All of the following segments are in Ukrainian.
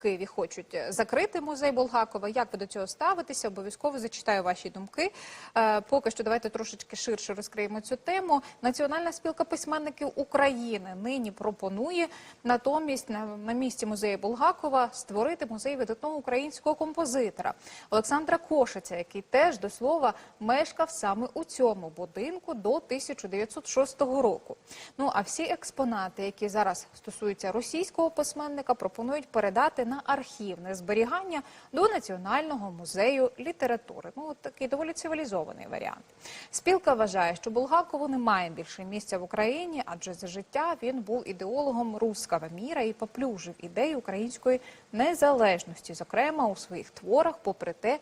Києві хочуть е, закрити музей Булгакова. Як ви до цього ставитеся? Обов'язково зачитаю ваші думки. Е, поки що давайте трошечки ширше розкриємо цю тему. Національна спілка письменників України нині пропонує натомість на, на місці музею Булгакова створити музей видатного українського композитора Олександра Кошиця, який теж до слова мешкав саме у цьому будинку до 1906 року. Ну а всі експонати, які зараз стосуються російського письменника, пропонують передати на архівне зберігання до Національного музею літератури. Ну, от такий доволі цивілізований варіант. Спілка вважає, що Булгакову немає більше місця в Україні, адже за життя він був ідеологом руского міра і поплюжив ідеї української незалежності, зокрема у своїх творах, попри те,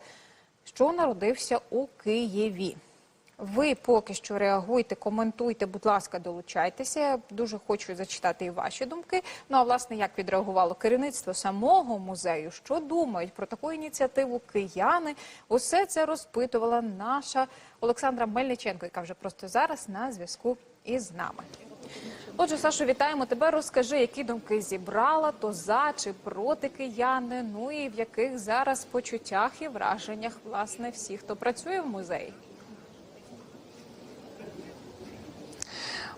що народився у Києві. Ви поки що реагуйте, коментуйте, будь ласка, долучайтеся. Дуже хочу зачитати і ваші думки. Ну а власне, як відреагувало керівництво самого музею, що думають про таку ініціативу кияни? Усе це розпитувала наша Олександра Мельниченко, яка вже просто зараз на зв'язку із нами. Отже, Сашо, вітаємо тебе. Розкажи, які думки зібрала, то за чи проти кияни. Ну і в яких зараз почуттях і враженнях власне всі, хто працює в музеї.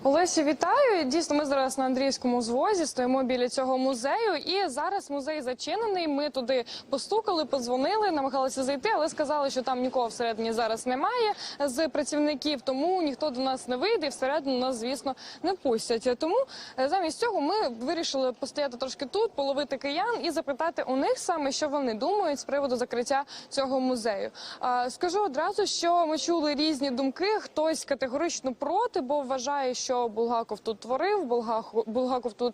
Олесі, вітаю. Дійсно, ми зараз на Андріївському звозі стоїмо біля цього музею. І зараз музей зачинений. Ми туди постукали, подзвонили, намагалися зайти, але сказали, що там нікого всередині зараз немає з працівників, тому ніхто до нас не вийде і всередину нас, звісно, не пустять. Тому е, замість цього ми вирішили постояти трошки тут, половити киян і запитати у них саме, що вони думають з приводу закриття цього музею. Скажу одразу, що ми чули різні думки. Хтось категорично проти, бо вважає, що Булгаков тут творив, Булгаков, Булгаков тут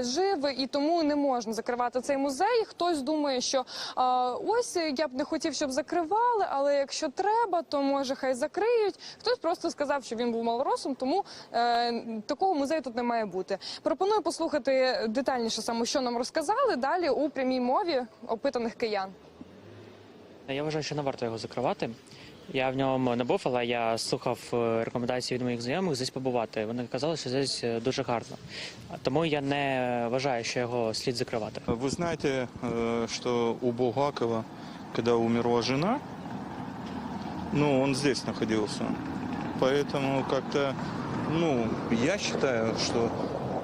жив, і тому не можна закривати цей музей. Хтось думає, що ось я б не хотів, щоб закривали, але якщо треба, то може хай закриють. Хтось просто сказав, що він був малоросом, тому е, такого музею тут не має бути. Пропоную послухати детальніше саме, що нам розказали далі у прямій мові опитаних киян. Я вважаю, що не варто його закривати. Я в ньому не був, але я слухав е, рекомендації від моїх знайомих здесь побувати. Вони казали, що здесь е, дуже гарно. Тому я не вважаю, що його слід закривати. Вы знаете, э, что у Булгакова, когда умерла жена, ну, он здесь находился. Поэтому как-то, ну, я считаю, что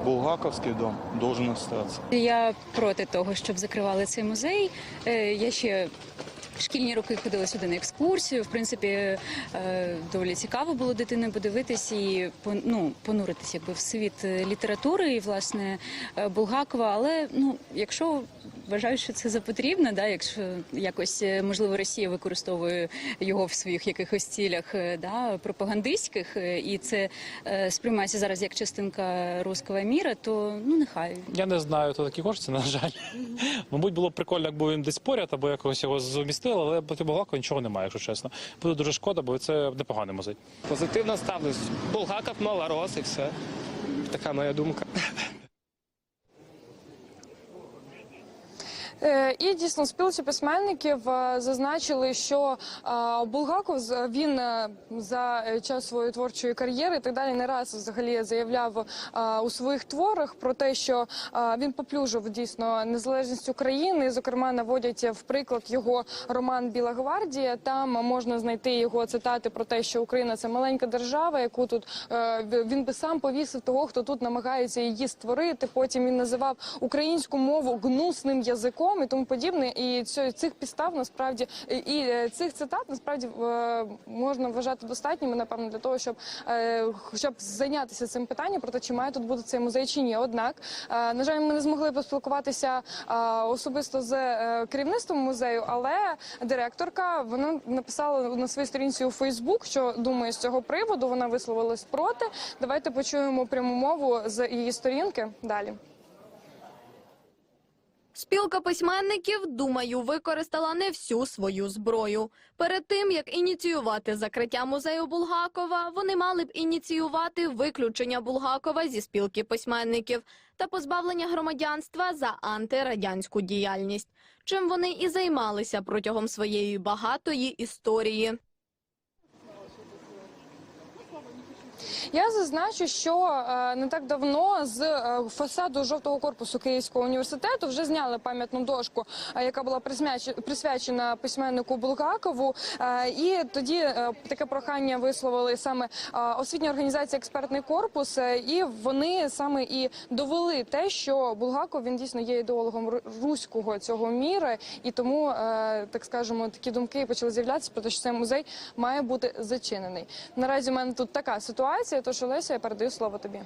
Булгаковский дом должен остаться. Я проти того, щоб закривали цей музей. Е, Я ще шкільні роки ходила сюди на екскурсію. В принципі, е, доволі цікаво було дитиною подивитись і ну, понуритись в світ е, літератури і власне е, Булгакова. Але ну, якщо вважаю, що це за потрібно, да, якщо якось е, можливо Росія використовує його в своїх якихось цілях е, да, пропагандистських, е, і це е, сприймається зараз як частинка руського міра, то ну нехай Я не знаю, хто такі кошти, на жаль. Мабуть, було б прикольно, якби він десь поряд або якось його зумістили, але проти Булгакова нічого немає, якщо чесно. Буде дуже шкода, бо це непоганий музей. Позитивно ставлюсь. Булгаков малорос і все. Така моя думка. І дійсно спілці письменників е, зазначили, що е, Булгаков він е, за е, час своєї творчої кар'єри і так далі не раз взагалі заявляв е, у своїх творах про те, що е, він поплюжив дійсно незалежність України. Зокрема, наводять в приклад його роман Біла гвардія. Там можна знайти його цитати про те, що Україна це маленька держава, яку тут е, він би сам повісив того, хто тут намагається її створити. Потім він називав українську мову гнусним язиком і тому подібне. І цих підстав насправді і- е, цих цитат насправді е, можна вважати достатніми, напевно, для того, щоб е, щоб зайнятися цим питанням про те, чи має тут бути цей музей чи ні. Однак, на жаль, ми не змогли поспілкуватися особисто з керівництвом музею, але директорка вона написала на своїй сторінці у Фейсбук, що думає з цього приводу. Вона висловилась проти. Давайте почуємо пряму мову з її сторінки далі. Спілка письменників, думаю, використала не всю свою зброю. Перед тим як ініціювати закриття музею Булгакова, вони мали б ініціювати виключення Булгакова зі спілки письменників та позбавлення громадянства за антирадянську діяльність, чим вони і займалися протягом своєї багатої історії. Я зазначу, що е, не так давно з е, фасаду жовтого корпусу Київського університету вже зняли пам'ятну дошку, е, яка була присвячена письменнику Булгакову. І тоді таке прохання висловили саме освітня організація Експертний корпус, і вони саме і довели те, що Булгаков він дійсно є ідеологом руського цього міра, і тому так скажемо такі думки почали з'являтися про те, що цей музей має бути зачинений. Наразі у мене тут така ситуація. Тож Олеся, я передаю слово тобі.